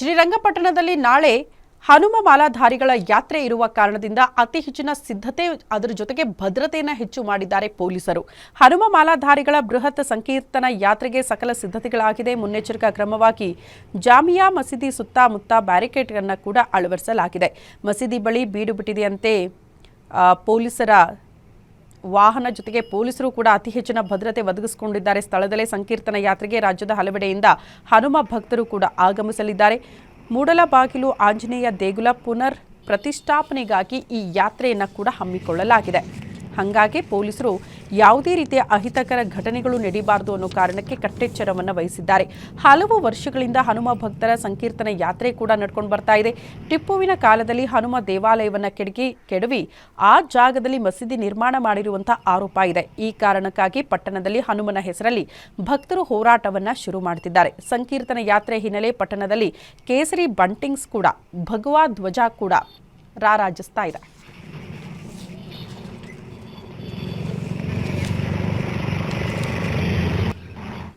ಶ್ರೀರಂಗಪಟ್ಟಣದಲ್ಲಿ ನಾಳೆ ಹನುಮ ಮಾಲಾಧಾರಿಗಳ ಯಾತ್ರೆ ಇರುವ ಕಾರಣದಿಂದ ಅತಿ ಹೆಚ್ಚಿನ ಸಿದ್ಧತೆ ಅದರ ಜೊತೆಗೆ ಭದ್ರತೆಯನ್ನು ಹೆಚ್ಚು ಮಾಡಿದ್ದಾರೆ ಪೊಲೀಸರು. ಹನುಮ ಮಾಲಾಧಾರಿಗಳ ಬೃಹತ್ ಸಂಕೀರ್ತನ ಯಾತ್ರೆಗೆ ಸಕಲ ಸಿದ್ಧತೆಗಳಾಗಿದೆ. ಮುನ್ನೆಚ್ಚರಿಕಾ ಕ್ರಮವಾಗಿ ಜಾಮಿಯಾ ಮಸೀದಿ ಸುತ್ತಮುತ್ತ ಬ್ಯಾರಿಕೇಡ್ಗಳನ್ನು ಕೂಡ ಅಳವಡಿಸಲಾಗಿದೆ. ಮಸೀದಿ ಬಳಿ ಬೀಡು ಬಿಟ್ಟಿದೆಯಂತೆ ಪೊಲೀಸರ ವಾಹನ ಜೊತೆಗೆ ಪೊಲೀಸರು ಕೂಡ ಅತಿ ಹೆಚ್ಚಿನ ಭದ್ರತೆ ಒದಗಿಸಿಕೊಂಡಿದ್ದಾರೆ. ಸ್ಥಳದಲ್ಲೇ ಸಂಕೀರ್ತನ ಯಾತ್ರೆಗೆ ರಾಜ್ಯದ ಹಲವೆಡೆಯಿಂದ ಹನುಮ ಭಕ್ತರು ಕೂಡ ಆಗಮಿಸಲಿದ್ದಾರೆ. ಮೂಡಲಬಾಗಿಲು ಆಂಜನೇಯ ದೇಗುಲ ಪುನರ್ ಪ್ರತಿಷ್ಠಾಪನೆಗಾಗಿ ಈ ಯಾತ್ರೆಯನ್ನು ಕೂಡ ಹಮ್ಮಿಕೊಳ್ಳಲಾಗಿದೆ. ಹಾಗಾಗಿ ಪೊಲೀಸರು ಯಾವುದೇ ರೀತಿಯ ಅಹಿತಕರ ಘಟನೆಗಳು ನಡೀಬಾರದು ಅನ್ನೋ ಕಾರಣಕ್ಕೆ ಕಟ್ಟೆಚ್ಚರವನ್ನು ವಹಿಸಿದ್ದಾರೆ. ಹಲವು ವರ್ಷಗಳಿಂದ ಹನುಮ ಭಕ್ತರ ಸಂಕೀರ್ತನ ಯಾತ್ರೆ ಕೂಡ ನಡ್ಕೊಂಡು ಬರ್ತಾ ಇದೆ. ಟಿಪ್ಪುವಿನ ಕಾಲದಲ್ಲಿ ಹನುಮ ದೇವಾಲಯವನ್ನು ಕೆಡಗಿ, ಕೆಡವಿ ಆ ಜಾಗದಲ್ಲಿ ಮಸೀದಿ ನಿರ್ಮಾಣ ಮಾಡಿರುವಂತಹ ಆರೋಪ ಇದೆ. ಈ ಕಾರಣಕ್ಕಾಗಿ ಪಟ್ಟಣದಲ್ಲಿ ಹನುಮನ ಹೆಸರಲ್ಲಿ ಭಕ್ತರು ಹೋರಾಟವನ್ನ ಶುರು ಮಾಡುತ್ತಿದ್ದಾರೆ ಸಂಕೀರ್ತನ ಯಾತ್ರೆ ಹಿನ್ನೆಲೆ ಪಟ್ಟಣದಲ್ಲಿ ಕೇಸರಿ ಬಂಟಿಂಗ್ಸ್ ಕೂಡ, ಭಗವಾ ಧ್ವಜ ಕೂಡ ರಾರಾಜಿಸ್ತಾ ಇದೆ.